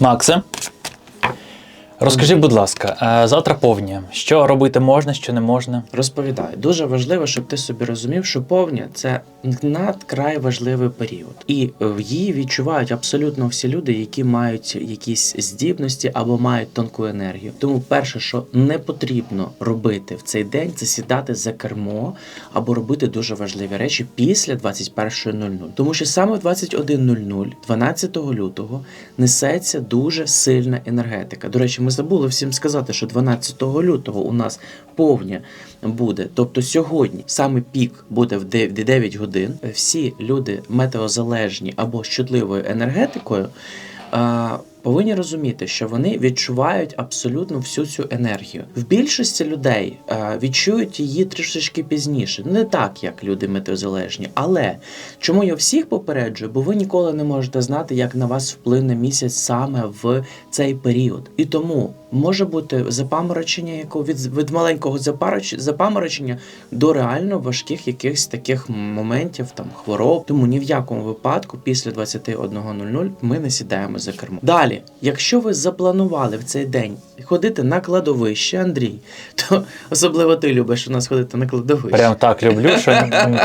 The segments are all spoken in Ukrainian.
Максе, розкажи, будь ласка, е, завтра повня. Що робити можна, що не можна? Розповідаю, дуже важливо, щоб ти собі розумів, що повня це надкрай важливий період, і е, її відчувають абсолютно всі люди, які мають якісь здібності або мають тонку енергію. Тому перше, що не потрібно робити в цей день, це сідати за кермо або робити дуже важливі речі після 21.00. Тому що саме в 21.00, 12 лютого, несеться дуже сильна енергетика. До речі, ми забули всім сказати, що 12 лютого у нас повня буде. Тобто сьогодні саме пік буде в 9 годин. Всі люди метеозалежні або щодливою енергетикою. Повинні розуміти, що вони відчувають абсолютно всю цю енергію. В більшості людей е, відчують її трішечки пізніше, не так як люди метеозалежні. Але чому я всіх попереджую? Бо ви ніколи не можете знати, як на вас вплине місяць саме в цей період. І тому може бути запаморочення, якого від, від маленького запаморочення до реально важких якихось таких моментів, там хвороб. Тому ні в якому випадку після 21.00 ми не сідаємо за кермо. Далі, якщо ви запланували в цей день ходити на кладовище, Андрій, то особливо ти любиш у нас ходити на кладовище. Прям так люблю, що м,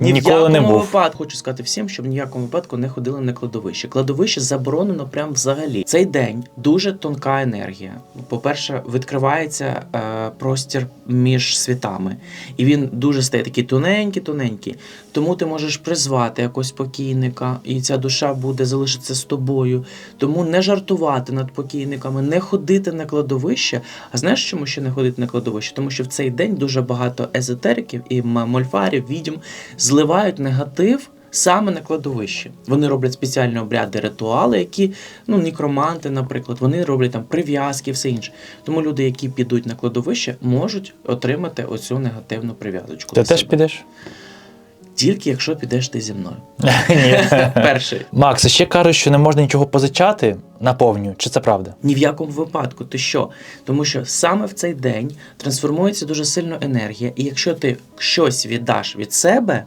Ні в ніколи не якому був. випадку хочу сказати всім, щоб ні в якому випадку не ходили на кладовище. Кладовище заборонено прям взагалі. Цей день дуже тонка енергія. По-перше, відкривається е, простір між світами, і він дуже стає такий тоненький, тоненький. Тому ти можеш призвати якогось покійника, і ця душа буде залишитися з тобою. Тому не жартувати над покійниками, не ходити на кладовище. А знаєш, чому ще не ходити на кладовище? Тому що в цей день дуже багато езотериків і мольфарів, відьм зливають негатив. Саме на кладовищі. Вони роблять спеціальні обряди, ритуали, які, ну, некроманти, наприклад, вони роблять там прив'язки, все інше. Тому люди, які підуть на кладовище, можуть отримати оцю негативну прив'язочку. Ти теж себе. підеш? Тільки якщо підеш ти зі мною. Перший. Макс, ще кажуть, що не можна нічого позичати наповню. Чи це правда? Ні в якому випадку. Ти що? Тому що саме в цей день трансформується дуже сильно енергія, і якщо ти щось віддаш від себе.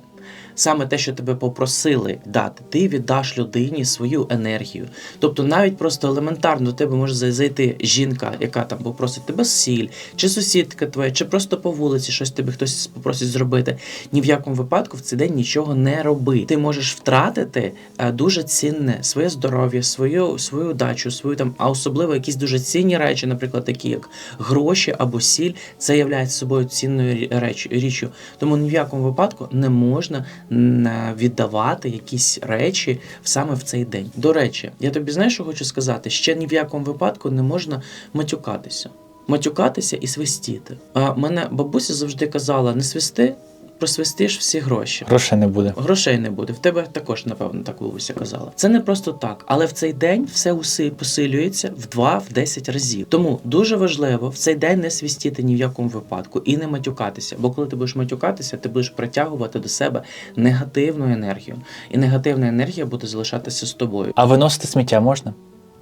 Саме те, що тебе попросили дати, ти віддаш людині свою енергію. Тобто, навіть просто елементарно до тебе може зайти жінка, яка там попросить тебе сіль, чи сусідка твоя, чи просто по вулиці щось тобі хтось попросить зробити. Ні в якому випадку в цей день нічого не роби. Ти можеш втратити е, дуже цінне своє здоров'я, свою свою удачу, свою там, а особливо якісь дуже цінні речі, наприклад, такі як гроші або сіль, це є собою цінною рі- річчю. Тому ні в якому випадку не можна віддавати якісь речі саме в цей день. До речі, я тобі знаєш, що хочу сказати? Ще ні в якому випадку не можна матюкатися. Матюкатися і свистіти. А мене бабуся завжди казала: не свисти, просвистиш всі гроші. Грошей не буде. Грошей не буде. В тебе також, напевно, так бабуся казала. Це не просто так, але в цей день все уси посилюється в 2-10 разів. Тому дуже важливо в цей день не свістіти ні в якому випадку і не матюкатися. Бо коли ти будеш матюкатися, ти будеш притягувати до себе негативну енергію. І негативна енергія буде залишатися з тобою. А виносити сміття можна?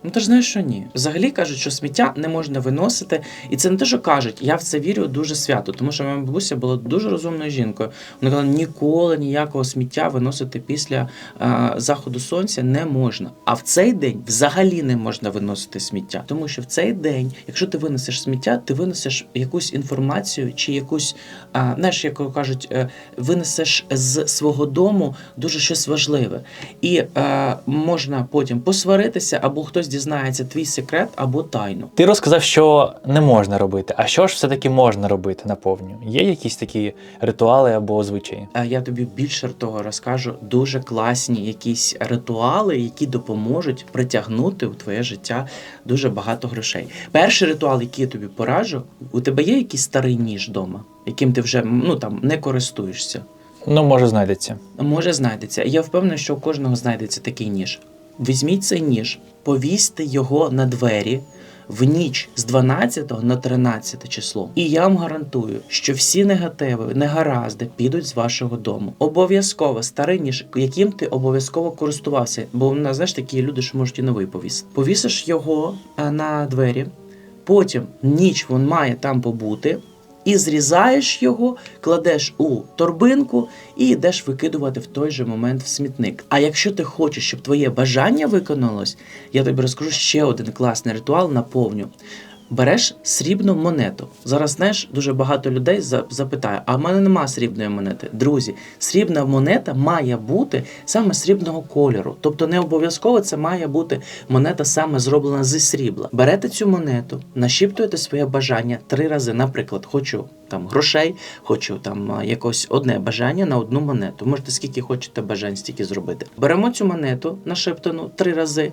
Ну ти ж знаєш, що ні. Взагалі кажуть, що сміття не можна виносити, і це не те, що кажуть. Я в це вірю дуже свято, тому що моя бабуся була дуже розумною жінкою. Вона казала, ніколи ніякого сміття виносити після е, заходу сонця не можна. А в цей день взагалі не можна виносити сміття, тому що в цей день, якщо ти винесеш сміття, ти винесеш якусь інформацію чи якусь, е, знаєш, як кажуть, е, винесеш з свого дому дуже щось важливе. І е, можна потім посваритися, або хтось дізнається твій секрет або тайну. Ти розказав, що не можна робити. А що ж все-таки можна робити на повню? Є якісь такі ритуали або звичаї? А я тобі більше того розкажу дуже класні якісь ритуали, які допоможуть притягнути у твоє життя дуже багато грошей. Перший ритуал, який я тобі пораджу, у тебе є якийсь старий ніж вдома, яким ти вже ну там не користуєшся. Ну, може, знайдеться. Може, знайдеться. Я впевнений, що у кожного знайдеться такий ніж. Візьміть цей ніж, повісьте його на двері в ніч з 12 на 13 число. І я вам гарантую, що всі негативи, негаразди підуть з вашого дому. Обов'язково старий ніж, яким ти обов'язково користувався, бо в нас знаєш такі люди, що можуть і новий повісити. Повісиш його е, на двері, потім ніч він має там побути. І зрізаєш його, кладеш у торбинку і йдеш викидувати в той же момент в смітник. А якщо ти хочеш, щоб твоє бажання виконалось, я тобі розкажу ще один класний ритуал наповню. Береш срібну монету. Зараз знаєш, дуже багато людей за- запитає: а в мене нема срібної монети. Друзі, срібна монета має бути саме срібного кольору. Тобто не обов'язково це має бути монета саме зроблена зі срібла. Берете цю монету, нашіптуєте своє бажання три рази. Наприклад, хочу там грошей, хочу там якось одне бажання на одну монету. Можете скільки хочете бажань, стільки зробити. Беремо цю монету, нашептану три рази.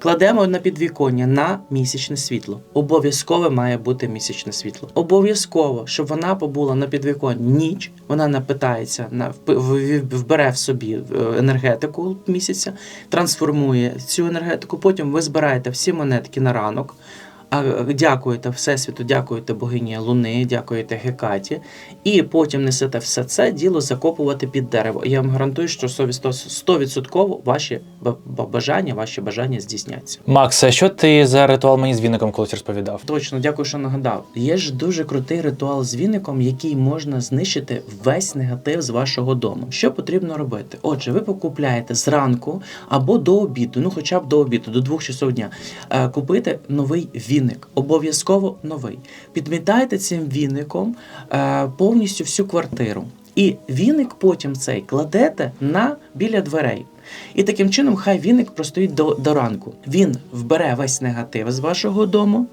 Кладемо на підвіконня на місячне світло. Обов'язково має бути місячне світло. Обов'язково, щоб вона побула на підвіконні ніч, вона напитається, на вбере в собі е, енергетику місяця, трансформує цю енергетику. Потім ви збираєте всі монетки на ранок. Дякуєте Всесвіту, дякуєте богині Луни, дякуєте Гекаті, і потім несете все це діло закопувати під дерево. І я вам гарантую, що 100% ваші ба- ба- бажання, ваші бажання здійсняться. Макс, а що ти за ритуал мені з віником колись розповідав? Точно, дякую, що нагадав. Є ж дуже крутий ритуал з віником, який можна знищити весь негатив з вашого дому. Що потрібно робити? Отже, ви покупляєте зранку або до обіду, ну хоча б до обіду, до двох часов дня. Е, купити новий віник, обов'язково новий. Підмітайте цим віником е, повністю всю квартиру. І віник потім цей кладете на біля дверей. І таким чином хай віник простоїть до, до ранку. Він вбере весь негатив з вашого дому,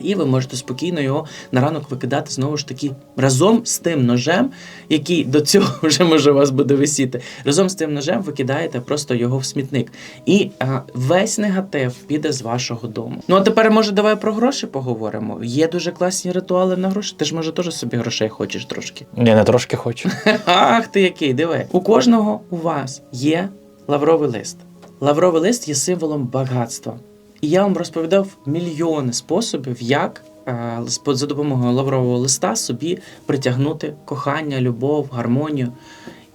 і ви можете спокійно його на ранок викидати знову ж таки разом з тим ножем, який до цього вже може у вас буде висіти. Разом з тим ножем ви кидаєте просто його в смітник. І а, весь негатив піде з вашого дому. Ну а тепер, може, давай про гроші поговоримо. Є дуже класні ритуали на гроші. Ти ж може теж собі грошей хочеш трошки. Я не трошки хочу. Ах ти який, диви. У кожного у вас є лавровий лист. Лавровий лист є символом багатства. І я вам розповідав мільйони способів, як е, за допомогою лаврового листа собі притягнути кохання, любов, гармонію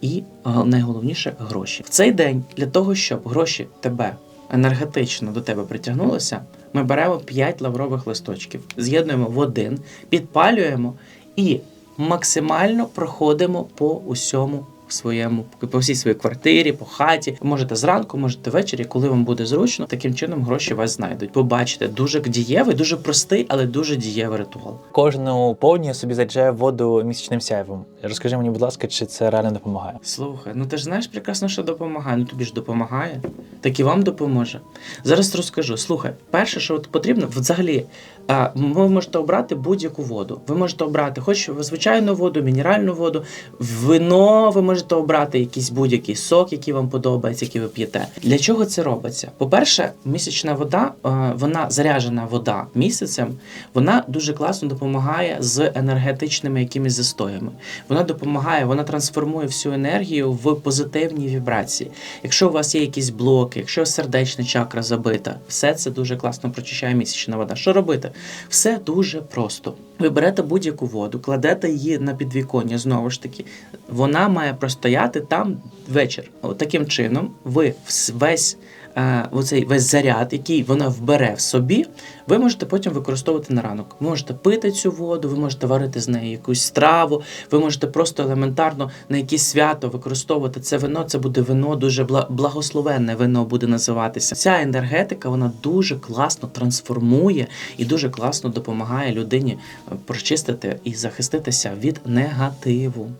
і найголовніше гроші. В цей день для того, щоб гроші тебе енергетично до тебе притягнулися, ми беремо 5 лаврових листочків, з'єднуємо в один, підпалюємо і максимально проходимо по усьому своєму, по всій своїй квартирі, по хаті. Можете зранку, можете ввечері, коли вам буде зручно. Таким чином гроші вас знайдуть. Побачите, дуже дієвий, дуже простий, але дуже дієвий ритуал. Кожну повні я собі заряджаю воду місячним сяйвом. Розкажи мені, будь ласка, чи це реально допомагає? Слухай, ну ти ж знаєш прекрасно, що допомагає. Ну тобі ж допомагає, так і вам допоможе. Зараз розкажу. Слухай, перше, що от потрібно, взагалі, а, ви можете обрати будь-яку воду. Ви можете обрати хоч звичайну воду, мінеральну воду, вино. Ви можете обрати якийсь будь-який сок, який вам подобається, який ви п'єте. Для чого це робиться? По-перше, місячна вода, е, вона заряджена вода місяцем, вона дуже класно допомагає з енергетичними якимись застоями. Вона допомагає, вона трансформує всю енергію в позитивні вібрації. Якщо у вас є якісь блоки, якщо сердечна чакра забита, все це дуже класно прочищає місячна вода. Що робити? Все дуже просто. Ви берете будь-яку воду, кладете її на підвіконня, знову ж таки, вона має простояти там вечір. От таким чином, ви весь. Е, Оцей весь заряд, який вона вбере в собі, ви можете потім використовувати на ранок. Ви можете пити цю воду, ви можете варити з неї якусь страву, ви можете просто елементарно на якесь свято використовувати це вино. Це буде вино, дуже благословенне вино буде називатися. Ця енергетика вона дуже класно трансформує і дуже класно допомагає людині е, прочистити і захиститися від негативу.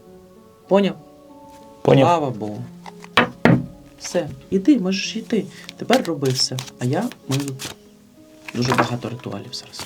Поняв? Поняв? Слава Богу. Все, іди, можеш йти. Тепер роби все. А я маю дуже багато ритуалів зараз.